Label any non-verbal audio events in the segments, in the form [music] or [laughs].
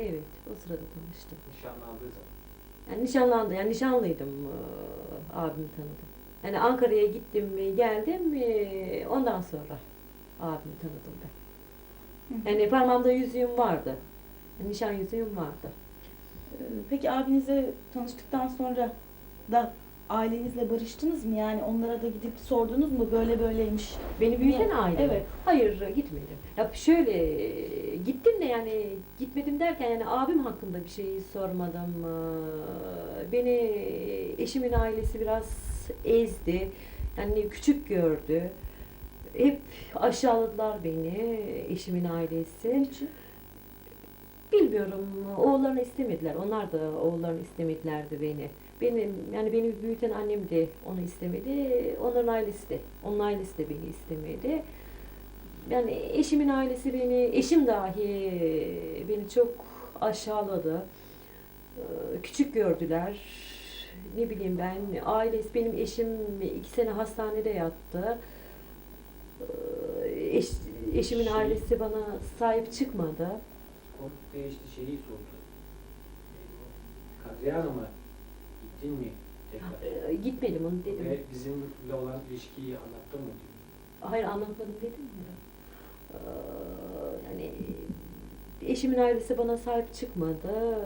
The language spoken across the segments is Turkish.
Evet, o sırada tanıştım. Nişanlandığı zaman. Yani nişanlandı, yani nişanlıydım, eee, abimi tanıdım. Yani Ankara'ya gittim, e, geldim, eee, ondan sonra abimi tanıdım ben. Yani parmağımda yüzüğüm vardı. Yani nişan yüzüğüm vardı. Ee, Peki abinizle tanıştıktan sonra da ailenizle barıştınız mı? Yani onlara da gidip sordunuz mu böyle böyleymiş? Beni büyüten aile. mi? Evet. Hayır gitmedim. Ya şöyle e, gittim de yani gitmedim derken yani abim hakkında bir şey sormadım. Beni eşimin ailesi biraz ezdi. Yani küçük gördü. Hep aşağıladılar beni eşimin ailesi. Niçin? Bilmiyorum. Oğullarını istemediler. Onlar da oğullarını istemedilerdi beni. Benim yani beni büyüten annem de onu istemedi. Onların ailesi de. Onun ailesi de beni istemedi. Yani eşimin ailesi beni, eşim dahi beni çok aşağıladı. Ee, Küçük gördüler. Ne bileyim ben, ailesi, benim eşim iki sene hastanede yattı. Ee, Eş, eşimin Şey- ailesi bana sahip çıkmadı. Konu değişti şeyi sordu. Kadriye Hanım'a gittin mi tekrar? Gitmedim onu dedim. Ve bizimle olan ilişkiyi anlattın mı diyor. Hayır anlatmadım dedim ya. Ee, yani eşimin ailesi bana sahip çıkmadı.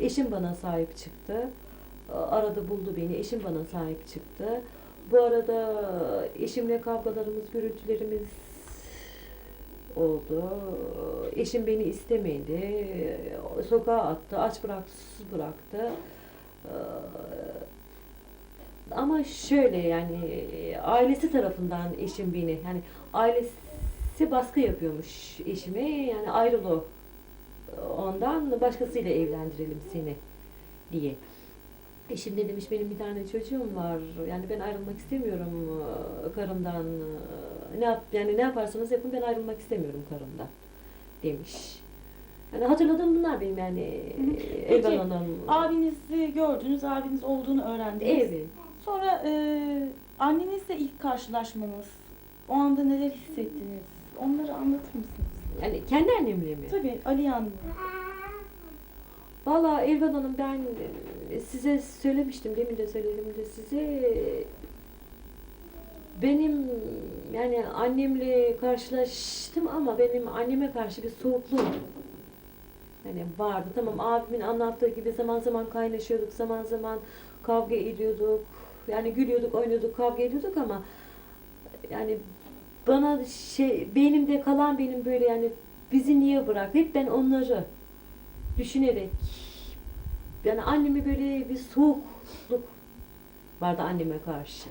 Ee, Eşim bana sahip çıktı. Ee, Arada buldu beni. Eşim bana sahip çıktı. Bu arada eşimle kavgalarımız, gürültülerimiz oldu. Eşim beni istemedi. Sokağa attı, aç bıraktı, susuz bıraktı. Ama şöyle yani ailesi tarafından eşim beni yani ailesi baskı yapıyormuş eşime yani ayrıl o ondan başkasıyla evlendirelim seni diye. Eşim de demiş benim bir tane çocuğum var yani ben ayrılmak istemiyorum e, karımdan E, ne yap yani ne yaparsanız yapın ben ayrılmak istemiyorum karımdan demiş. Yani hatırladığım bunlar benim yani Elvan Hanım. Abinizi gördünüz, abiniz olduğunu öğrendiniz. Evet. Sonra e, annenizle ilk karşılaşmanız, o anda neler hissettiniz? Onları anlatır mısınız? Yani kendi annemle mi? Tabii Aliye Hanım. Valla Elvan Hanım ben e, size söylemiştim demin de söyledim de size benim yani annemle karşılaştım ama benim anneme karşı bir soğukluğum yani vardı. Tamam abimin anlattığı gibi zaman zaman kaynaşıyorduk, zaman zaman kavga ediyorduk. Yani gülüyorduk, oynuyorduk, kavga ediyorduk ama yani bana şey beynimde kalan benim böyle yani bizi niye bırak? Hep ben onları düşünerek yani anneme böyle bir soğukluk vardı anneme karşı.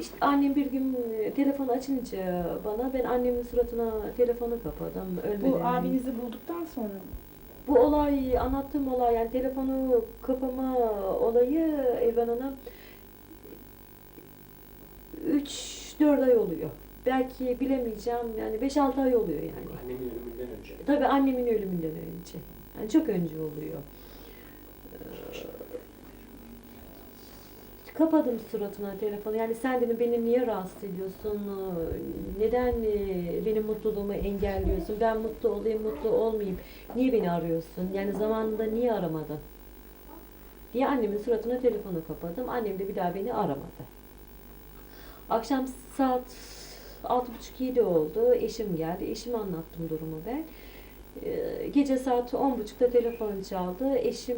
İşte annem bir gün e, telefonu açınca bana ben annemin suratına telefonu kapadım. Ölmeden. Bu abinizi bulduktan sonra mı? Bu olay, anlattığım olay yani telefonu kapama olayı Elvan Hanım 3-4 ay oluyor. Belki bilemeyeceğim yani 5-6 ay oluyor yani. Annemin ölümünden önce. Tabii annemin ölümünden önce. Yani çok önce oluyor. Ee, Kapadım suratına telefonu. Yani sen dedim beni niye rahatsız ediyorsun? Neden e, benim mutluluğumu engelliyorsun? Ben mutlu olayım, mutlu olmayayım. Niye beni arıyorsun? Yani zamanında niye aramadın? Diye annemin suratına telefonu kapadım. Annem de bir daha beni aramadı. Akşam saat altı buçuk yedi oldu. Eşim geldi. Eşime anlattım durumu ben. Ee, Gece saat on buçukta telefon çaldı. Eşim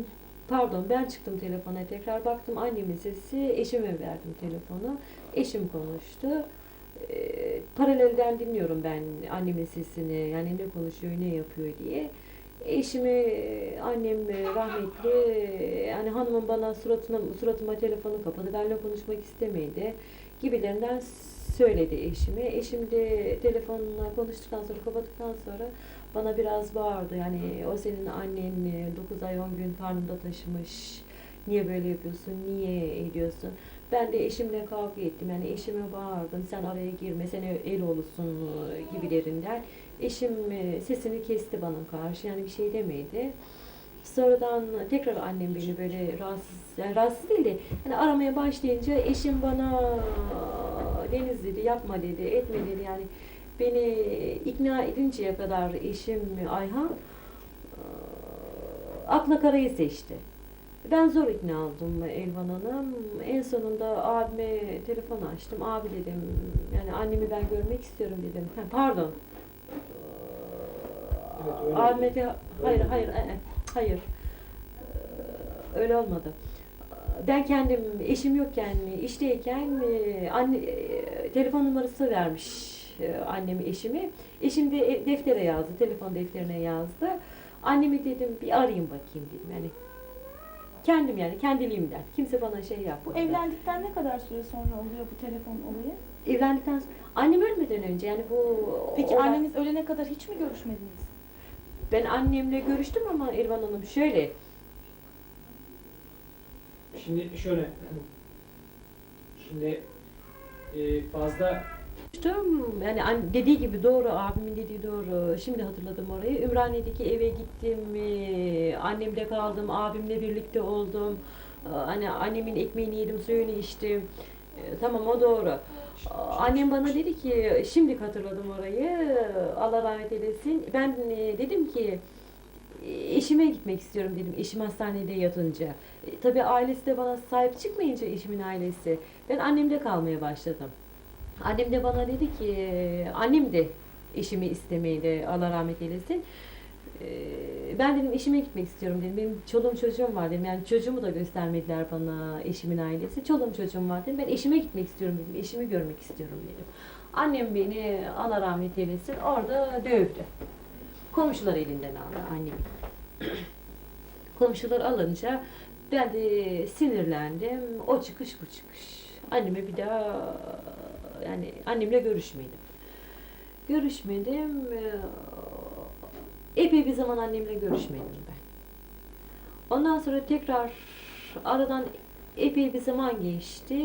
pardon ben çıktım telefona tekrar baktım annemin sesi. Eşime verdim telefonu. Eşim konuştu. Ee, Paralelden dinliyorum ben annemin sesini. Yani ne konuşuyor, ne yapıyor diye. Eşimi, annem rahmetli, yani hanımın bana suratına, suratıma telefonu kapadı. Benimle konuşmak istemedi gibilerinden söyledi eşime. Eşim de telefonla konuştuktan sonra kapattıktan sonra bana biraz bağırdı. Yani o senin annen 9 ay 10 gün karnında taşımış. Niye böyle yapıyorsun? Niye ediyorsun? Ben de eşimle kavga ettim. Yani eşime bağırdım. Sen araya girme. Sen el olursun gibilerinden. Eşim e, sesini kesti bana karşı. Yani bir şey demedi. Sonradan tekrar annem beni böyle rahatsız, yani rahatsız değil de hani aramaya başlayınca eşim bana Deniz dedi yapma dedi etme dedi yani beni ikna edinceye kadar eşim Ayhan akla karayı seçti. Ben zor ikna oldum Elvan Hanım. En sonunda abime telefon açtım. Abi dedim, yani annemi ben görmek istiyorum dedim. Ha, pardon. Evet, de, hayır, hayır, e, e, hayır. Ee, Öyle olmadı. Ben kendim eşim yokken, işteyken anne e, telefon numarası vermiş e, annem eşimi. Eşim de e, deftere yazdı, telefon defterine yazdı. Annemi dedim bir arayayım bakayım dedim. Yani kendim yani kendiliğimden. Kimse bana şey Bu yapmadı. evlendikten ne kadar süre sonra oluyor bu telefon olayı? Evlendikten sonra annem ölmeden önce yani bu Peki olay- anneniz ölene kadar hiç mi görüşmediniz? Ben annemle görüştüm ama Elvan Hanım şöyle Şimdi şöyle. Şimdi e, fazla Görüştüm. Yani an- dediği gibi doğru, abimin dediği doğru. Şimdi hatırladım orayı. Ümraniye'deki eve gittim, ee, annemde kaldım, abimle birlikte oldum. Ee, Hani annemin ekmeğini yedim, suyunu içtim. Ee, Tamam o doğru. Annem bana dedi ki, şimdi hatırladım orayı, Allah rahmet eylesin. Ben e, dedim ki, e, eşime gitmek istiyorum dedim, eşim hastanede yatınca. E, tabii ailesi de bana sahip çıkmayınca eşimin ailesi, ben annemde kalmaya başladım. Annem de bana dedi ki, annem de eşimi istemeydi, Allah rahmet eylesin. Ben dedim eşime gitmek istiyorum dedim. Benim çoluğum çocuğum var dedim. Yani çocuğumu da göstermediler bana eşimin ailesi. Çoluğum çocuğum var dedim. Ben eşime gitmek istiyorum dedim. Eşimi görmek istiyorum dedim. Annem beni Allah rahmet eylesin orada dövdü. Komşular elinden aldı annem. [clears throat] Komşular alınca ben de sinirlendim. O çıkış bu çıkış. Anneme bir daha yani annemle görüşmedim. Görüşmedim. Epey bir zaman annemle görüşmedim ben. Ondan sonra tekrar aradan epey bir zaman geçti.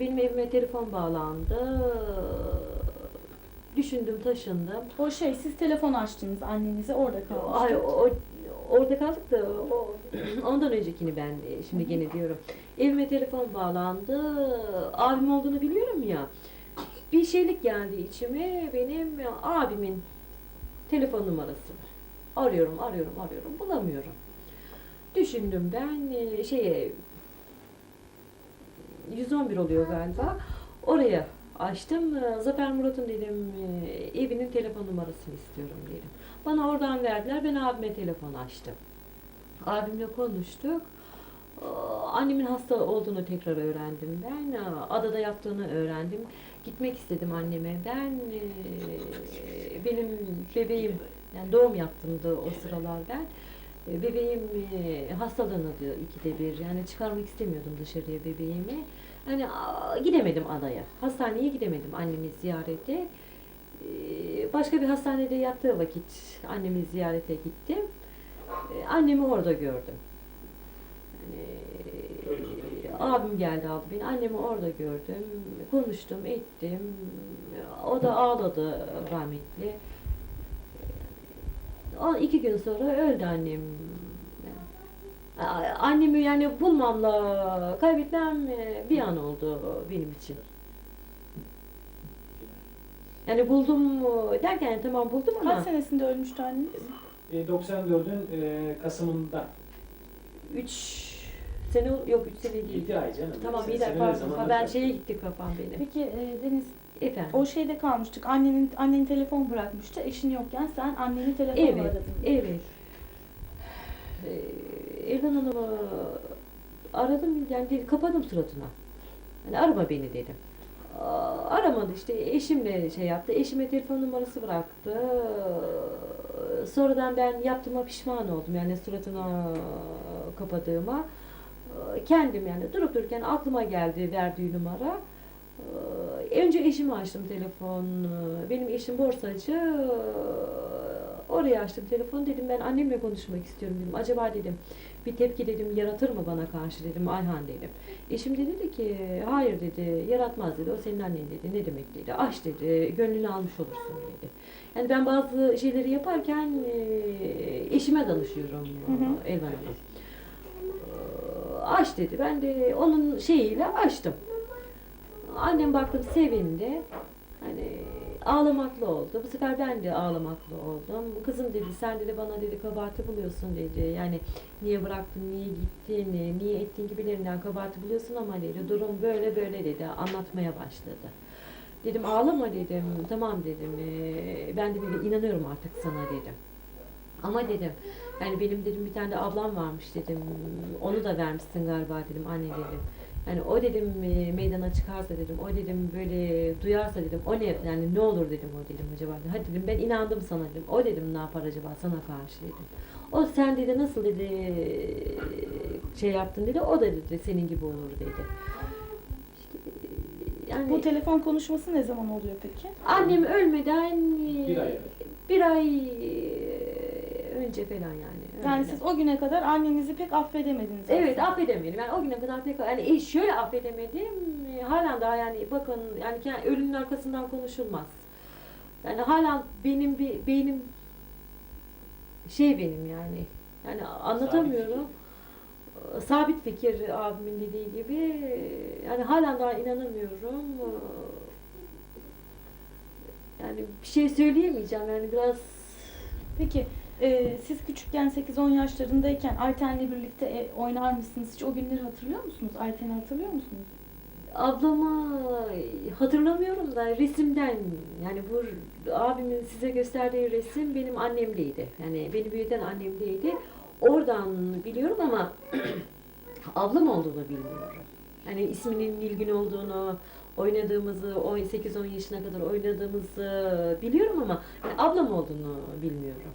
Benim evime telefon bağlandı. Düşündüm, taşındım. O şey siz telefon açtınız annenize orada kalmıştı. Ay, o, orada kaldık da o, ondan öncekini ben şimdi gene diyorum. Evime telefon bağlandı. Abim olduğunu biliyorum ya. Bir şeylik geldi içime. Benim abimin telefon numarası. Arıyorum, arıyorum, arıyorum. Bulamıyorum. Düşündüm ben e, şeye 111 oluyor galiba. Oraya açtım. E, Zafer Murat'ın dedim e, evinin telefon numarasını istiyorum dedim. Bana oradan verdiler. Ben abime telefon açtım. Abimle konuştuk. Annemin hasta olduğunu tekrar öğrendim ben. Ee, Adada yattığını öğrendim. Gitmek istedim anneme. Ben e, benim bebeğim yani doğum yaptımdı o sıralar ben. E, Bebeğim e, hastalanıyordu ikide bir. Yani çıkarmak istemiyordum dışarıya bebeğimi. Yani gidemedim adaya. Hastaneye gidemedim annemi ziyarete. Ee, Başka bir hastanede yattığı vakit annemi ziyarete gittim. Ee, Annemi orada gördüm. Yani, abim geldi aldı beni. Annemi orada gördüm. Konuştum, ettim. O da ağladı rahmetli. O iki gün sonra öldü annem. Annemi yani bulmamla kaybetmem e, bir an oldu benim için. Yani buldum mu derken yani tamam buldum ama Kaç senesinde ölmüştü anneniz? e, 94'ün e, Kasım'ında 3 sene yok 3 sene değil. 7 ay canım. Tamam Sen- iyi de senin pardon. ben şeye gitti kafam benim. Peki e, Deniz Efendim. o şeyde kalmıştık. Annenin annen telefon bırakmıştı. Eşin yokken sen anneni telefonla Evet, aradın. evet. Ee, Elvan Hanım'ı aradım yani dedi, kapadım suratına. Hani arama beni dedim. Aa, Aramadı işte eşimle şey yaptı. Eşime telefon numarası bıraktı. Sonradan ben yaptığıma pişman oldum. Yani suratına kapadığıma. Kendim yani durup dururken aklıma geldi verdiği numara. Ee, Önce eşimi açtım telefon. Benim eşim borsacı. Oraya açtım telefon dedim ben annemle konuşmak istiyorum dedim. Acaba dedim bir tepki dedim yaratır mı bana karşı dedim Ayhan dedim. Eşim de dedi ki hayır dedi yaratmaz dedi o senin annen dedi ne demek dedi aç dedi gönlünü almış olursun dedi. Yani ben bazı şeyleri yaparken e, eşime danışıyorum. Elvan Hanım. Ee, Aç dedi ben de onun şeyiyle açtım. Annem baktım sevindi. Hani ağlamaklı oldu. Bu sefer ben de ağlamaklı oldum. Kızım dedi sen dedi bana dedi kabahati buluyorsun dedi. Yani niye bıraktın, niye gittin, niye ettiğin gibilerinden kabahati buluyorsun ama dedi. Durum böyle böyle dedi. Anlatmaya başladı. Dedim ağlama dedim. Tamam dedim. "ee, ben de bir inanıyorum artık sana dedim. Ama dedim yani benim dedim bir tane de ablam varmış dedim. Onu da vermişsin galiba dedim anne dedim. Yani o dedim e, meydana çıkarsa dedim, o dedim böyle duyarsa dedim, o ne yani ne olur dedim o dedim acaba. Hadi dedim ben inandım sana dedim. O dedim ne yapar acaba sana karşı dedim. O sen dedi nasıl dedi şey yaptın dedi. O da dedi senin gibi olur dedi. Yani Bu telefon konuşması ne zaman oluyor peki? annem ölmeden Bir ay bir ay önce falan yani. Yani Öyle. siz o güne kadar annenizi pek affedemediniz. Evet aslında. affedemedim. Yani o güne kadar pek yani e, şöyle affedemedim. e, Halen daha yani bakın yani ke- ölümün arkasından konuşulmaz. Yani hala benim bir beynim şey benim yani. Yani anlatamıyorum. Sabit fikir abimin dediği gibi. e, Yani halen daha inanamıyorum. E, Yani bir şey söyleyemeyeceğim yani biraz Peki e, siz küçükken 8-10 yaşlarındayken Ayten'le birlikte e, oynar mısınız? Hiç o günleri hatırlıyor musunuz? Ayten'i hatırlıyor musunuz? Ablama hatırlamıyorum da resimden yani bu abimin size gösterdiği resim benim annemdeydi. Yani beni büyüten annemdeydi. Oradan biliyorum ama [clears throat] ablam olduğunu bilmiyorum. Hani isminin Nilgün olduğunu, oynadığımızı, o 8-10 yaşına kadar oynadığımızı biliyorum ama hani ablam olduğunu bilmiyorum.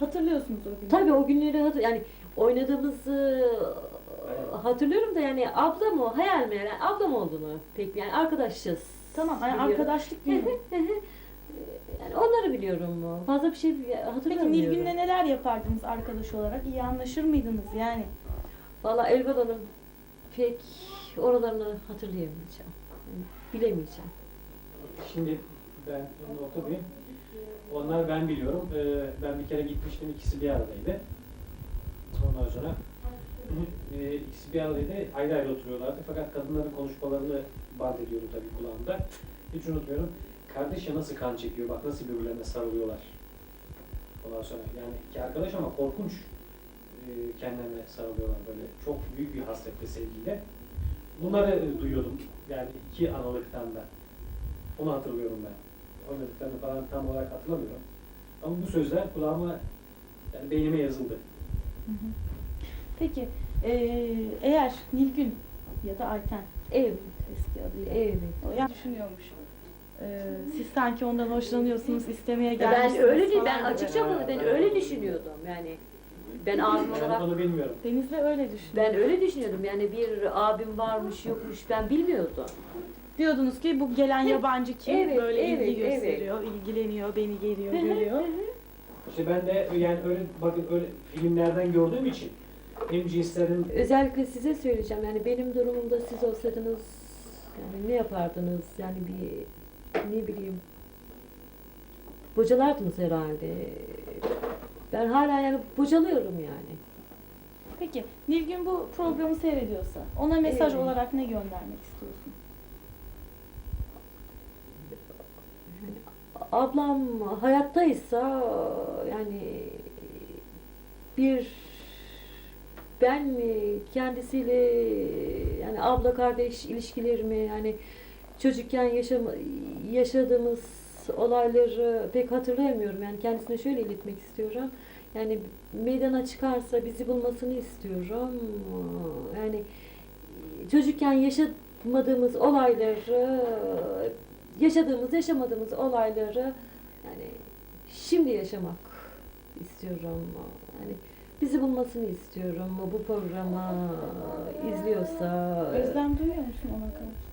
Hatırlıyorsunuz o günleri. Tabii o günleri hatır yani oynadığımızı hatırlıyorum da yani ablam o hayal mi yani ablam olduğunu pek yani arkadaşız. Tamam yani biliyorum. arkadaşlık [laughs] günü. yani onları biliyorum. Fazla bir şey Peki hatırlamıyorum. Nilgün'le neler yapardınız arkadaş olarak? İyi anlaşır mıydınız yani? Valla Elvan Hanım pek oralarını hatırlayamayacağım. Bilemeyeceğim. Şimdi ben o noktadayım. Onlar ben biliyorum. Ee, ben bir kere gitmiştim. ikisi bir aradaydı. Ondan sonra [laughs] e, ikisi bir aradaydı. Ayrı ayrı oturuyorlardı. Fakat kadınların konuşmalarını band ediyordu tabii kulağımda. Hiç unutmuyorum. Kardeş ya nasıl kan çekiyor. Bak nasıl birbirlerine sarılıyorlar. Ondan sonra yani iki arkadaş ama korkunç e, kendilerine sarılıyorlar böyle. Çok büyük bir hasretle sevgiyle. Bunları e, duyuyordum. Yani iki analıktan da. Onu hatırlıyorum ben. Oynadıklarını falan tam olarak hatırlamıyorum. Ama bu sözler kulağıma, yani beynime yazıldı. Hı hı. Peki eğer Nilgün ya da Ayten Evet, eski adıyla evet. o ya düşünüyormuş. E, siz sanki ondan hoşlanıyorsunuz, istemeye Ben gelmişsiniz öyle değil, ben açıkça bunu ben öyle düşünüyordum yani. Ben abim olarak onu bilmiyorum. Deniz'le öyle düşünüyor. ben öyle düşünüyordum yani bir abim varmış yokmuş ben bilmiyordum. Diyordunuz ki bu gelen yabancı kim? Evet, Böyle evet, ilgi evet. gösteriyor, ilgileniyor, beni geliyor, görüyor. İşte ben de yani öyle bakın öyle filmlerden gördüğüm için hem cinslerin Özellikle size söyleyeceğim yani benim durumumda siz olsaydınız yani ne yapardınız yani bir ne bileyim bocalardınız herhalde. Ben hala yani bocalıyorum yani. Peki Nilgün bu programı seyrediyorsa ona mesaj Evet. olarak ne göndermek istiyorsun? Ablam hayattaysa yani bir ben mi kendisiyle yani abla kardeş ilişkilerimi yani çocukken yaşam, yaşadığımız olayları pek hatırlayamıyorum. Yani kendisine şöyle iletmek istiyorum. Yani meydana çıkarsa bizi bulmasını istiyorum. Yani çocukken yaşamadığımız olayları yaşadığımız, yaşamadığımız olayları yani şimdi yaşamak istiyorum. Yani bizi bulmasını istiyorum. Bu programı izliyorsa Özlem duyuyor musun ona karşı?